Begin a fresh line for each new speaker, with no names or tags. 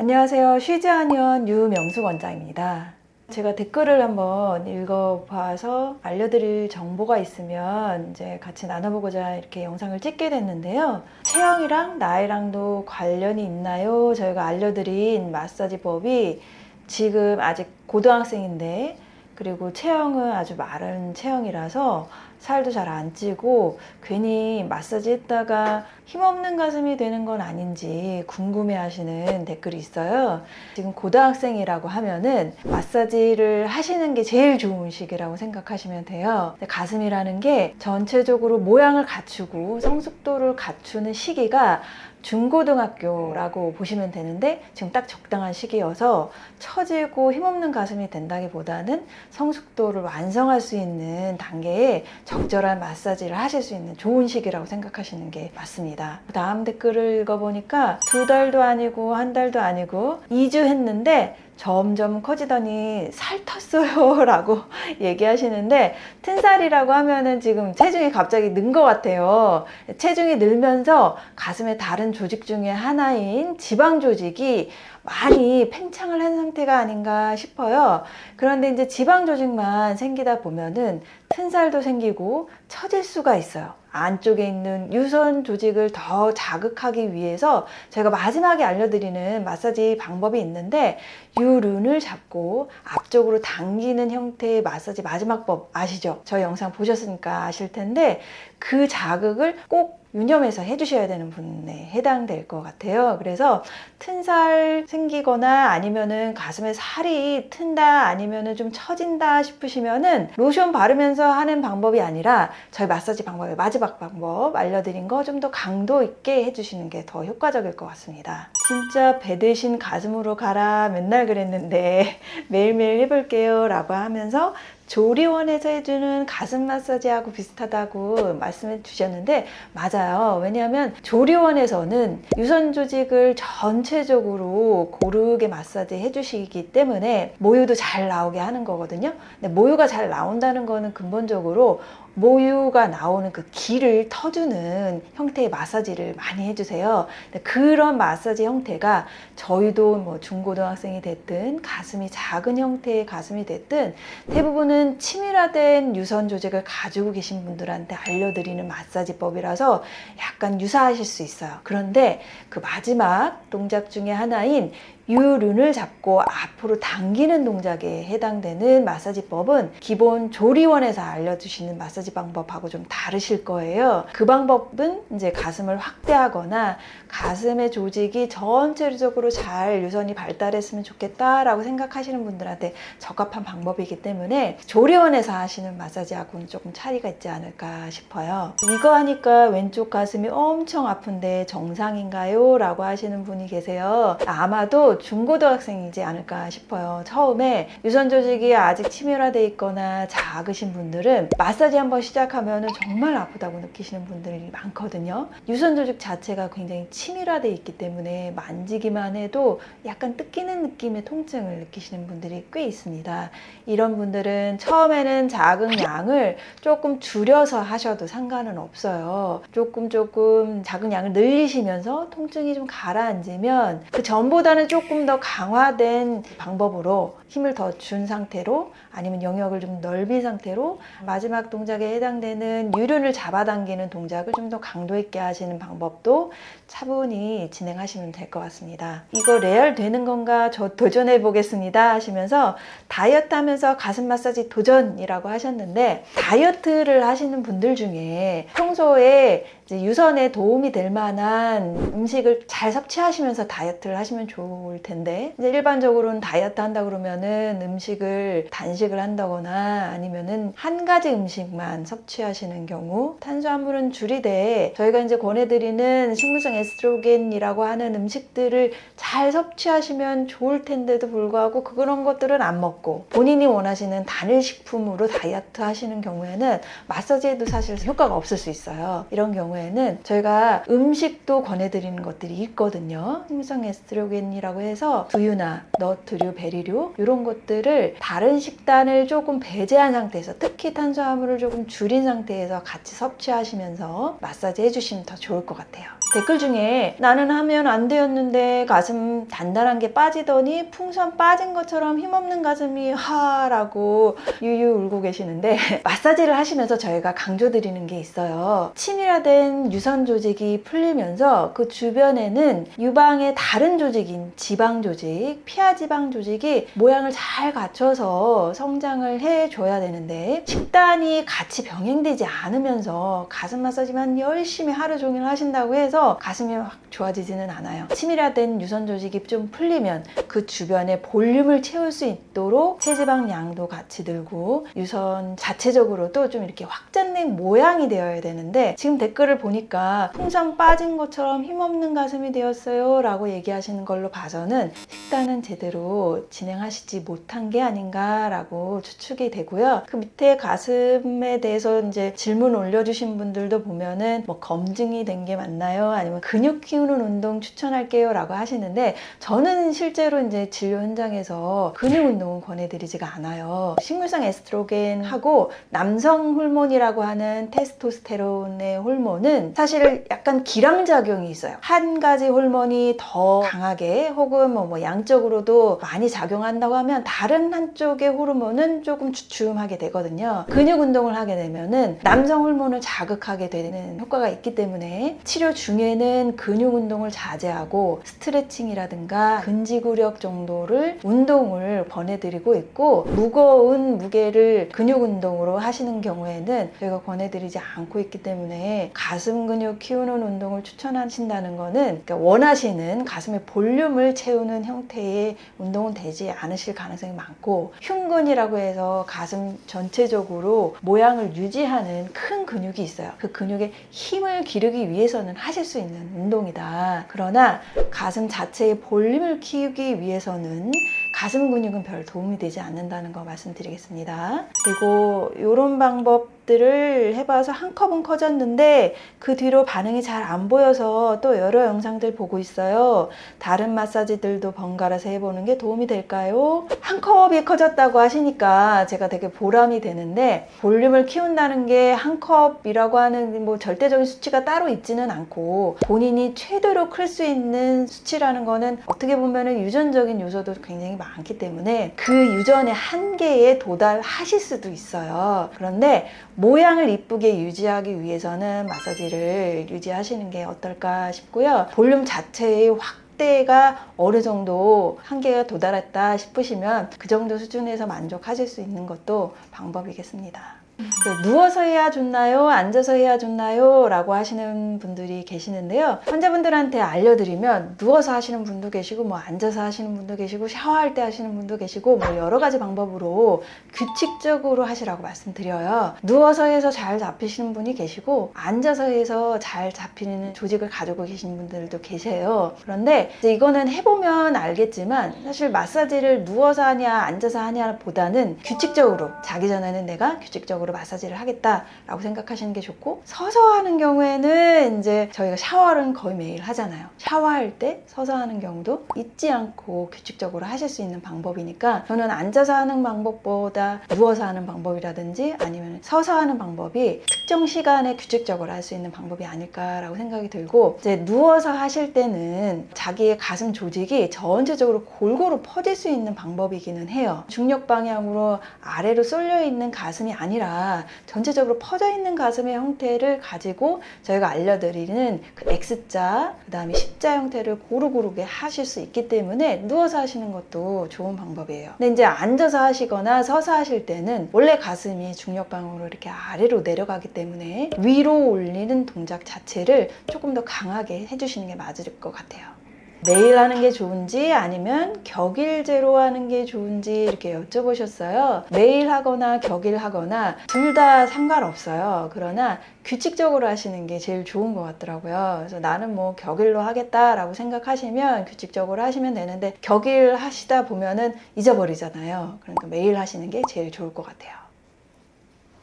안녕하세요. 쉬지 않으면 유명숙 원장입니다. 제가 댓글을 한번 읽어봐서 알려드릴 정보가 있으면 이제 같이 나눠보고자 이렇게 영상을 찍게 됐는데요. 체형이랑 나이랑도 관련이 있나요? 저희가 알려드린 마사지법이 지금 아직 고등학생인데 그리고 체형은 아주 마른 체형이라서 살도 잘 안 찌고 괜히 마사지 했다가 힘없는 가슴이 되는 건 아닌지 궁금해 하시는 댓글이 있어요. 지금 고등학생이라고 하면은 마사지를 하시는 게 제일 좋은 시기라고 생각하시면 돼요. 가슴이라는 게 전체적으로 모양을 갖추고 성숙도를 갖추는 시기가 중고등학교라고 보시면 되는데 지금 딱 적당한 시기여서 처지고 힘없는 가슴이 된다기보다는 성숙도를 완성할 수 있는 단계에 적절한 마사지를 하실 수 있는 좋은 시기라고 생각하시는 게 맞습니다. 다음 댓글을 읽어보니까 두 달도 아니고 한 달도 아니고 2주 했는데 점점 커지더니 살 텄어요 라고 얘기하시는데 튼살이라고 하면은 지금 체중이 갑자기 는 것 같아요. 체중이 늘면서 가슴의 다른 조직 중에 하나인 지방 조직이 많이 팽창을 한 상태가 아닌가 싶어요. 그런데 이제 지방 조직만 생기다 보면은 튼살도 생기고 처질 수가 있어요. 안쪽에 있는 유선 조직을 더 자극하기 위해서 제가 마지막에 알려드리는 마사지 방법이 있는데 유륜을 잡고 앞쪽으로 당기는 형태의 마사지 마지막 법 아시죠? 저희 영상 보셨으니까 아실 텐데 그 자극을 꼭 유념해서 해주셔야 되는 분에 해당될 것 같아요. 그래서 튼 살 생기거나 아니면은 가슴에 살이 튼다 아니면은 좀 처진다 싶으시면은 로션 바르면서 하는 방법이 아니라 저희 마사지 방법의 마지막 방법 알려드린 거 좀 더 강도 있게 해주시는 게 더 효과적일 것 같습니다. 진짜 배 대신 가슴으로 가라 맨날 그랬는데 매일매일 해볼게요 라고 하면서 조리원에서 해주는 가슴 마사지하고 비슷하다고 말씀해 주셨는데 맞아요. 왜냐하면 조리원에서는 유선 조직을 전체적으로 고르게 마사지 해주시기 때문에 모유도 잘 나오게 하는 거거든요. 근데 모유가 잘 나온다는 거는 근본적으로 모유가 나오는 그 기를 터주는 형태의 마사지를 많이 해주세요. 그런 마사지 형태가 저희도 뭐 중고등학생이 됐든 가슴이 작은 형태의 가슴이 됐든 대부분은 치밀화된 유선 조직을 가지고 계신 분들한테 알려드리는 마사지법이라서 약간 유사하실 수 있어요. 그런데 그 마지막 동작 중에 하나인 유륜을 잡고 앞으로 당기는 동작에 해당되는 마사지법은 기본 조리원에서 알려주시는 마사지 방법하고 좀 다르실 거예요. 그 방법은 이제 가슴을 확대하거나 가슴의 조직이 전체적으로 잘 유선이 발달했으면 좋겠다라고 생각하시는 분들한테 적합한 방법이기 때문에 조리원에서 하시는 마사지하고는 조금 차이가 있지 않을까 싶어요. 이거 하니까 왼쪽 가슴이 엄청 아픈데 정상인가요? 라고 하시는 분이 계세요. 아마도 중고등학생이지 않을까 싶어요. 처음에 유선 조직이 아직 치밀화돼 있거나 작으신 분들은 마사지 한번 시작하면 정말 아프다고 느끼시는 분들이 많거든요. 유선 조직 자체가 굉장히 치밀화돼 있기 때문에 만지기만 해도 약간 뜯기는 느낌의 통증을 느끼시는 분들이 꽤 있습니다. 이런 분들은 처음에는 작은 양을 조금 줄여서 하셔도 상관은 없어요. 조금 조금 작은 양을 늘리시면서 통증이 좀 가라앉으면 그 전보다는 조금 더 강화된 방법으로 힘을 더 준 상태로 아니면 영역을 좀 넓힌 상태로 마지막 동작 에 해당되는 유륜을 잡아당기는 동작을 좀 더 강도 있게 하시는 방법도 차분히 진행하시면 될 것 같습니다. 이거 레알 되는 건가? 저 도전해 보겠습니다 하시면서 다이어트 하면서 가슴 마사지 도전이라고 하셨는데 다이어트를 하시는 분들 중에 평소에 유선에 도움이 될 만한 음식을 잘 섭취하시면서 다이어트를 하시면 좋을 텐데 이제 일반적으로는 다이어트 한다 그러면은 음식을 단식을 한다거나 아니면은 한 가지 음식만 섭취하시는 경우 탄수화물은 줄이되 저희가 이제 권해드리는 식물성 에스트로겐이라고 하는 음식들을 잘 섭취하시면 좋을 텐데도 불구하고 그런 것들은 안 먹고 본인이 원하시는 단일 식품으로 다이어트 하시는 경우에는 마사지에도 사실 효과가 없을 수 있어요. 이런 경우에는 저희가 음식도 권해드리는 것들이 있거든요. 식물성 에스트로겐이라고 해서 두유나 너트류, 베리류 이런 것들을 다른 식단을 조금 배제한 상태에서 특히 탄수화물을 조금 줄인 상태에서 같이 섭취하시면서 마사지 해주시면 더 좋을 것 같아요. 댓글 중에 나는 하면 안 되었는데 가슴 단단한 게 빠지더니 풍선 빠진 것처럼 힘없는 가슴이 하라고 유유 울고 계시는데 마사지를 하시면서 저희가 강조드리는 게 있어요. 치밀화된 유선 조직이 풀리면서 그 주변에는 유방의 다른 조직인 지방 조직, 피하 지방 조직이 모양을 잘 갖춰서 성장을 해줘야 되는데 식단이 같이 병행되지 않으면서 가슴 마사지만 열심히 하루 종일 하신다고 해서 가슴이 확 좋아지지는 않아요. 치밀화된 유선 조직이 좀 풀리면 그 주변에 볼륨을 채울 수 있도록 체지방 양도 같이 들고 유선 자체적으로도 좀 이렇게 확장된 모양이 되어야 되는데 지금 댓글을 보니까 풍선 빠진 것처럼 힘없는 가슴이 되었어요 라고 얘기하시는 걸로 봐서는 식단은 제대로 진행하시지 못한 게 아닌가라고 추측이 되고요. 그 밑에 가슴에 대해서 이제 질문 올려주신 분들도 보면은 뭐 검증이 된 게 맞나요? 아니면 근육 키우는 운동 추천할게요 라고 하시는데 저는 실제로 이제 진료 현장에서 근육 운동은 권해드리지가 않아요. 식물성 에스트로겐하고 남성 호르몬이라고 하는 테스토스테론의 호르몬은 사실 약간 기량작용이 있어요. 한 가지 호르몬이 더 강하게 혹은 뭐, 뭐 양적으로도 많이 작용한다고 하면 다른 한쪽의 호르몬은 조금 주춤하게 되거든요. 근육 운동을 하게 되면은 남성 호르몬을 자극하게 되는 효과가 있기 때문에 치료 중 에는 근육 운동을 자제하고 스트레칭이라든가 근지구력 정도를 운동을 권해드리고 있고 무거운 무게를 근육 운동으로 하시는 경우에는 저희가 권해드리지 않고 있기 때문에 가슴 근육 키우는 운동을 추천하신다는 거는 그러니까 원하시는 가슴의 볼륨을 채우는 형태의 운동은 되지 않으실 가능성이 많고 흉근이라고 해서 가슴 전체적으로 모양을 유지하는 큰 근육이 있어요. 그 근육에 힘을 기르기 위해서는 하실 수 있는 운동이다. 그러나 가슴 자체의 볼륨을 키우기 위해서는 가슴 근육은 별 도움이 되지 않는다는 거 말씀드리겠습니다. 그리고 이런 방법들을 해봐서 한 컵은 커졌는데 그 뒤로 반응이 잘 안 보여서 또 여러 영상들 보고 있어요. 다른 마사지들도 번갈아서 해보는 게 도움이 될까요? 한 컵이 커졌다고 하시니까 제가 되게 보람이 되는데 볼륨을 키운다는 게 한 컵이라고 하는 뭐 절대적인 수치가 따로 있지는 않고 본인이 최대로 클 수 있는 수치라는 거는 어떻게 보면은 유전적인 요소도 굉장히 많기 때문에 그 유전의 한계에 도달하실 수도 있어요. 그런데 모양을 이쁘게 유지하기 위해서는 마사지를 유지하시는 게 어떨까 싶고요. 볼륨 자체의 확 때가 어느 정도 한계가 도달했다 싶으시면 그 정도 수준에서 만족하실 수 있는 것도 방법이겠습니다. 그 누워서 해야 좋나요? 앉아서 해야 좋나요? 라고 하시는 분들이 계시는데요. 환자분들한테 알려드리면 누워서 하시는 분도 계시고 뭐 앉아서 하시는 분도 계시고 샤워할 때 하시는 분도 계시고 뭐 여러 가지 방법으로 규칙적으로 하시라고 말씀드려요. 누워서 해서 잘 잡히시는 분이 계시고 앉아서 해서 잘 잡히는 조직을 가지고 계신 분들도 계세요. 그런데 이거는 해보면 알겠지만 사실 마사지를 누워서 하냐 앉아서 하냐 보다는 규칙적으로 자기 전에는 내가 규칙적으로 마사지를 하겠다라고 생각하시는 게 좋고 서서 하는 경우에는 이제 저희가 샤워는 거의 매일 하잖아요. 샤워할 때 서서 하는 경우도 잊지 않고 규칙적으로 하실 수 있는 방법이니까 저는 앉아서 하는 방법보다 누워서 하는 방법이라든지 아니면 서서 하는 방법이 특정 시간에 규칙적으로 할 수 있는 방법이 아닐까라고 생각이 들고 이제 누워서 하실 때는 자기의 가슴 조직이 전체적으로 골고루 퍼질 수 있는 방법이기는 해요. 중력 방향으로 아래로 쏠려 있는 가슴이 아니라 전체적으로 퍼져 있는 가슴의 형태를 가지고 저희가 알려드리는 그 X자, 그 다음에 십자 형태를 고루고루게 하실 수 있기 때문에 누워서 하시는 것도 좋은 방법이에요. 근데 이제 앉아서 하시거나 서서 하실 때는 원래 가슴이 중력 방향으로 이렇게 아래로 내려가기 때문에 위로 올리는 동작 자체를 조금 더 강하게 해주시는 게 맞을 것 같아요. 매일 하는 게 좋은지 아니면 격일제로 하는 게 좋은지 이렇게 여쭤보셨어요. 매일 하거나 격일 하거나 둘 다 상관없어요. 그러나 규칙적으로 하시는 게 제일 좋은 것 같더라고요. 그래서 나는 뭐 격일로 하겠다라고 생각하시면 규칙적으로 하시면 되는데 격일 하시다 보면은 잊어버리잖아요. 그러니까 매일 하시는 게 제일 좋을 것 같아요.